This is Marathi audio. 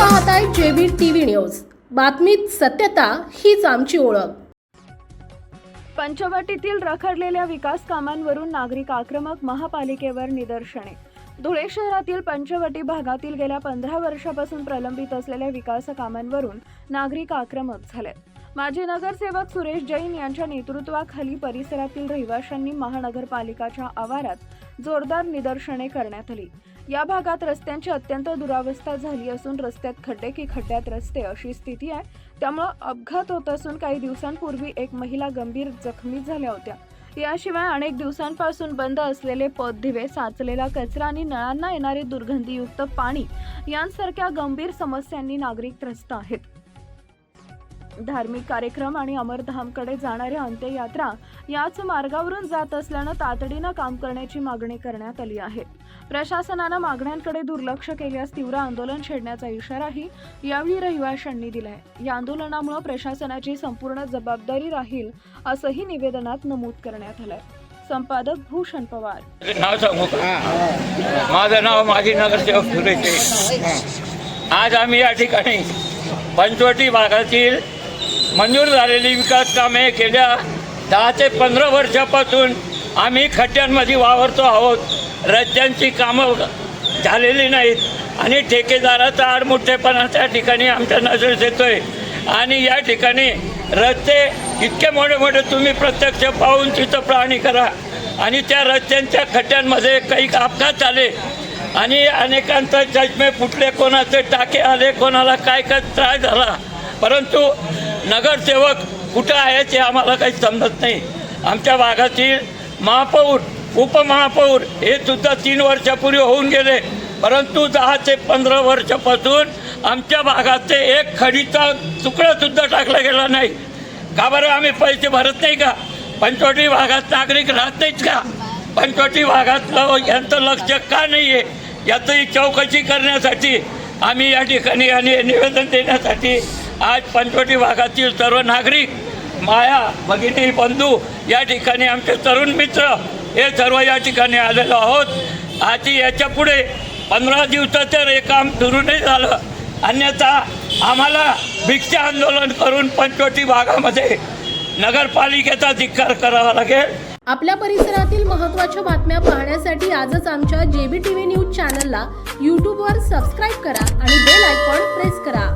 पाहताय जेबी टीव्ही न्यूज. बातमीत सत्यता हीच आमची ओळख. पंचवटीतील रखडलेल्या विकास कामांवरून नागरिक आक्रमक महापालिकेवर निदर्शने. धुळे शहरातील पंचवटी भागातील गेल्या पंधरा वर्षापासून प्रलंबित असलेल्या विकास कामांवरून नागरिक आक्रमक झाले. माजी नगरसेवक सुरेश जैन यांच्या नेतृत्वाखाली परिसरातील रहिवाशांनी महानगरपालिकाच्या आवारात जोरदार निदर्शने करण्यात आली. या भागात रस्त्यांची अत्यंत दुरावस्था झाली असून रस्त्यात खड्डे की खड्ड्यात रस्ते अशी स्थिती आहे. त्यामुळं अपघात होत असून काही दिवसांपूर्वी एक महिला गंभीर जखमी झाल्या होत्या. याशिवाय अनेक दिवसांपासून बंद असलेले पदधिवे साचलेला कचरा आणि नळांना येणारे दुर्गंधीयुक्त पाणी यांसारख्या गंभीर समस्यांनी नागरिक त्रस्त आहेत. धार्मिक कार्यक्रम आणि अमरधामकडे जाणाऱ्या अंत्ययात्रा याच मार्गावरून जात असल्यानं तातडीनं काम करण्याची मागणी करण्यात आली आहे. प्रशासनानं मागण्यांकडे दुर्लक्ष केल्यास तीव्र आंदोलन छेडण्याचा इशाराही यावेळी रहिवाशांनी दिलाय. या आंदोलनामुळे प्रशासनाची संपूर्ण जबाबदारी राहील असंही निवेदनात नमूद करण्यात आलंय. संपादक भूषण पवार. नाव सांगू माझं नाव माजी नगरसेवक सुरेश आज आम्ही या ठिकाणी पंचवटी भागातील मंजूर झालेली विकास कामे गेल्या दहा ते पंधरा वर्षापासून आम्ही खड्ड्यांमध्ये वावरतो आहोत. रस्त्यांची कामं झालेली नाहीत. आणि ठेकेदाराचा आडमुठेपणा त्या ठिकाणी आमच्या नजरेत येतोय. आणि या ठिकाणी रस्ते इतके मोठे मोठे तुम्ही प्रत्यक्ष पाहून तिथं प्राणी करा. आणि त्या रस्त्यांच्या खड्ड्यांमध्ये काही अपघात आले आणि अनेकांचे चष्मे फुटले कोणाचे टाके आले कोणाला काय काय त्रास झाला. परंतु नगरसेवक कुठं आहे ते आम्हाला काही समजत नाही. आमच्या भागातील महापौर उपमहापौर हे सुद्धा तीन वर्षापूर्वी होऊन गेले. परंतु दहा ते पंधरा वर्षापासून आमच्या भागात ते एक खडीचा तुकडासुद्धा टाकला गेला नाही. का बरं आम्ही पैसे भरत नाही का? पंचवटी भागात नागरिक राहत नाहीत का? पंचवटी भागातलं यांचं लक्ष का नाही आहे याचंही चौकशी करण्यासाठी आम्ही या ठिकाणी आणि निवेदन देण्यासाठी आज पंचवटी भागातील सर्व नागरिक माया भगिनी बंधू या ठिकाणी आमचे तरुण मित्र हे सर्व या ठिकाणी आलेलो आहोत. आधी याच्यापुढे पंधरा दिवसाचं हे काम सुरू नाही झालं. अन्यथा आम्हाला भिक्षा आंदोलन करून पंचवटी भागामध्ये नगरपालिकेचा धिक्कार करावा लागेल. आपल्या परिसरातील महत्त्वाच्या बातम्या पाहण्यासाठी आजच आमच्या जेबी टीव्ही न्यूज चॅनलला यूट्यूबवर सबस्क्राईब करा आणि बेल आयकॉन प्रेस करा.